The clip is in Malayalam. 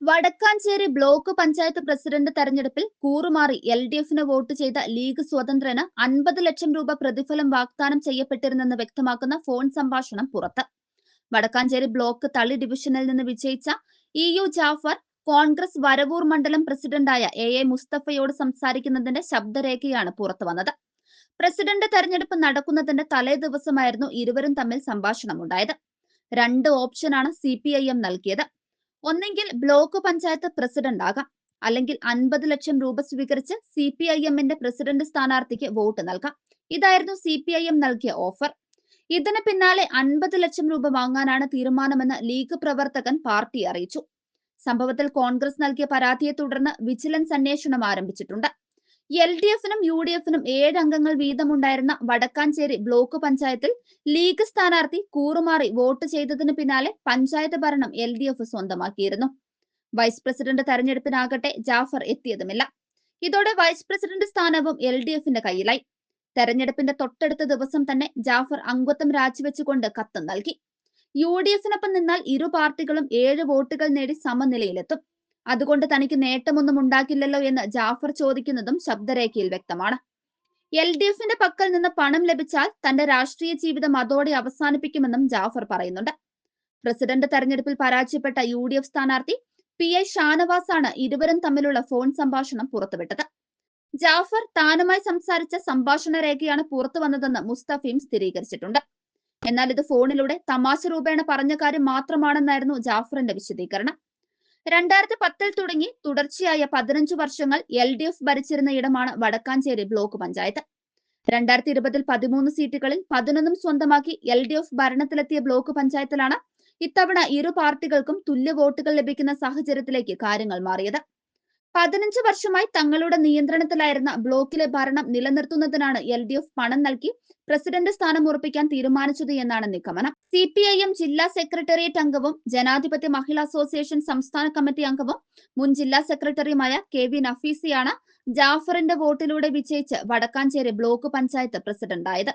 വടക്കാഞ്ചേരി ബ്ലോക്ക് പഞ്ചായത്ത് പ്രസിഡന്റ് തെരഞ്ഞെടുപ്പിൽ കൂറുമാറി എൽ ഡി എഫിന് വോട്ട് ചെയ്ത ലീഗ് സ്വതന്ത്രന് അൻപത് ലക്ഷം രൂപ പ്രതിഫലം വാഗ്ദാനം ചെയ്യപ്പെട്ടിരുന്നെന്ന് വ്യക്തമാക്കുന്ന ഫോൺ സംഭാഷണം പുറത്ത്. വടക്കാഞ്ചേരി ബ്ലോക്ക് തളി ഡിവിഷനിൽ നിന്ന് വിജയിച്ച ഇ യു ജാഫർ കോൺഗ്രസ് വരവൂർ മണ്ഡലം പ്രസിഡന്റായ എ എ മുസ്തഫയോട് സംസാരിക്കുന്നതിന്റെ ശബ്ദരേഖയാണ് പുറത്തു വന്നത്. പ്രസിഡന്റ് തെരഞ്ഞെടുപ്പ് നടക്കുന്നതിന്റെ തലേ ദിവസമായിരുന്നു ഇരുവരും തമ്മിൽ സംഭാഷണമുണ്ടായത്. രണ്ട് ഓപ്ഷനാണ് സി പി ഐ എം നൽകിയത്. ഒന്നെങ്കിൽ ബ്ലോക്ക് പഞ്ചായത്ത് പ്രസിഡന്റ് ആകാം. അല്ലെങ്കിൽ അൻപത് ലക്ഷം രൂപ സ്വീകരിച്ച് സി പി ഐ എമ്മിന്റെ പ്രസിഡന്റ് സ്ഥാനാർത്ഥിക്ക് വോട്ട് നൽകാം. ഇതായിരുന്നു സി പി ഐ എം നൽകിയ ഓഫർ. ഇതിന് പിന്നാലെ അൻപത് ലക്ഷം രൂപ വാങ്ങാനാണ് തീരുമാനമെന്ന് ലീഗ് പ്രവർത്തകൻ പാർട്ടി അറിയിച്ചു. സംഭവത്തിൽ കോൺഗ്രസ് നൽകിയ പരാതിയെ തുടർന്ന് വിജിലൻസ് അന്വേഷണം ആരംഭിച്ചിട്ടുണ്ട്. എൽ ഡി എഫിനും യു ഡി എഫിനും ഏഴ് അംഗങ്ങൾ വീതമുണ്ടായിരുന്ന വടക്കാഞ്ചേരി ബ്ലോക്ക് പഞ്ചായത്തിൽ ലീഗ് സ്ഥാനാർത്ഥി കൂറുമാറി വോട്ട് ചെയ്തതിന് പിന്നാലെ പഞ്ചായത്ത് ഭരണം എൽ ഡി എഫ് സ്വന്തമാക്കിയിരുന്നു. വൈസ് പ്രസിഡന്റ് തെരഞ്ഞെടുപ്പിനാകട്ടെ ജാഫർ എത്തിയതുമില്ല. ഇതോടെ വൈസ് പ്രസിഡന്റ് സ്ഥാനവും എൽ ഡി എഫിന്റെ കയ്യിലായി. തെരഞ്ഞെടുപ്പിന്റെ തൊട്ടടുത്ത ദിവസം തന്നെ ജാഫർ അംഗത്വം രാജിവെച്ചുകൊണ്ട് കത്ത് നൽകി. യു ഡി എഫിനൊപ്പം നിന്നാൽ ഇരു പാർട്ടികളും ഏഴ് വോട്ടുകൾ നേടി സമനിലയിലെത്തും. അതുകൊണ്ട് തനിക്ക് നേട്ടമൊന്നും ഉണ്ടാക്കില്ലല്ലോ എന്ന് ജാഫർ ചോദിക്കുന്നതും ശബ്ദരേഖയിൽ വ്യക്തമാണ്. എൽ ഡി എഫിന്റെ പക്കൽ നിന്ന് പണം ലഭിച്ചാൽ തന്റെ രാഷ്ട്രീയ ജീവിതം അതോടെ അവസാനിപ്പിക്കുമെന്നും ജാഫർ പറയുന്നുണ്ട്. പ്രസിഡന്റ് തെരഞ്ഞെടുപ്പിൽ പരാജയപ്പെട്ട യു ഡി എഫ് സ്ഥാനാർത്ഥി പി എ ഷാനവാസാണ് ഇരുവരും തമ്മിലുള്ള ഫോൺ സംഭാഷണം പുറത്തുവിട്ടത്. ജാഫർ താനുമായി സംസാരിച്ച സംഭാഷണ രേഖയാണ് പുറത്തു വന്നതെന്ന് മുസ്തഫയും സ്ഥിരീകരിച്ചിട്ടുണ്ട്. എന്നാൽ ഇത് ഫോണിലൂടെ തമാശ രൂപേണ പറഞ്ഞ കാര്യം മാത്രമാണെന്നായിരുന്നു ജാഫറിന്റെ വിശദീകരണം. രണ്ടായിരത്തി പത്തിൽ തുടങ്ങി തുടർച്ചയായ പതിനഞ്ചു വർഷങ്ങൾ എൽ ഡി എഫ് ഭരിച്ചിരുന്ന ഇടമാണ് വടക്കാഞ്ചേരി ബ്ലോക്ക് പഞ്ചായത്ത്. രണ്ടായിരത്തി ഇരുപതിൽ പതിമൂന്ന് സീറ്റുകളിൽ പതിനൊന്നും സ്വന്തമാക്കി എൽ ഡി എഫ് ഭരണത്തിലെത്തിയ ബ്ലോക്ക് പഞ്ചായത്തിലാണ് ഇത്തവണ ഇരു പാർട്ടികൾക്കും തുല്യ വോട്ടുകൾ ലഭിക്കുന്ന സാഹചര്യത്തിലേക്ക് കാര്യങ്ങൾ മാറിയത്. പതിനഞ്ച് വർഷമായി തങ്ങളുടെ നിയന്ത്രണത്തിലായിരുന്ന ബ്ലോക്കിലെ ഭരണം നിലനിർത്തുന്നതിനാണ് എൽ ഡി എഫ് പണം നൽകി പ്രസിഡന്റ് സ്ഥാനം ഉറപ്പിക്കാൻ തീരുമാനിച്ചത് എന്നാണ് നിഗമനം. സി പി ഐ എം ജില്ലാ സെക്രട്ടേറിയറ്റ് അംഗവും ജനാധിപത്യ മഹിളാ അസോസിയേഷൻ സംസ്ഥാന കമ്മിറ്റി അംഗവും മുൻ ജില്ലാ സെക്രട്ടറിയുമായ കെ വി നഫീസിയാണ് ജാഫറിന്റെ വോട്ടിലൂടെ വിജയിച്ച് വടക്കാഞ്ചേരി ബ്ലോക്ക് പഞ്ചായത്ത് പ്രസിഡന്റായത്.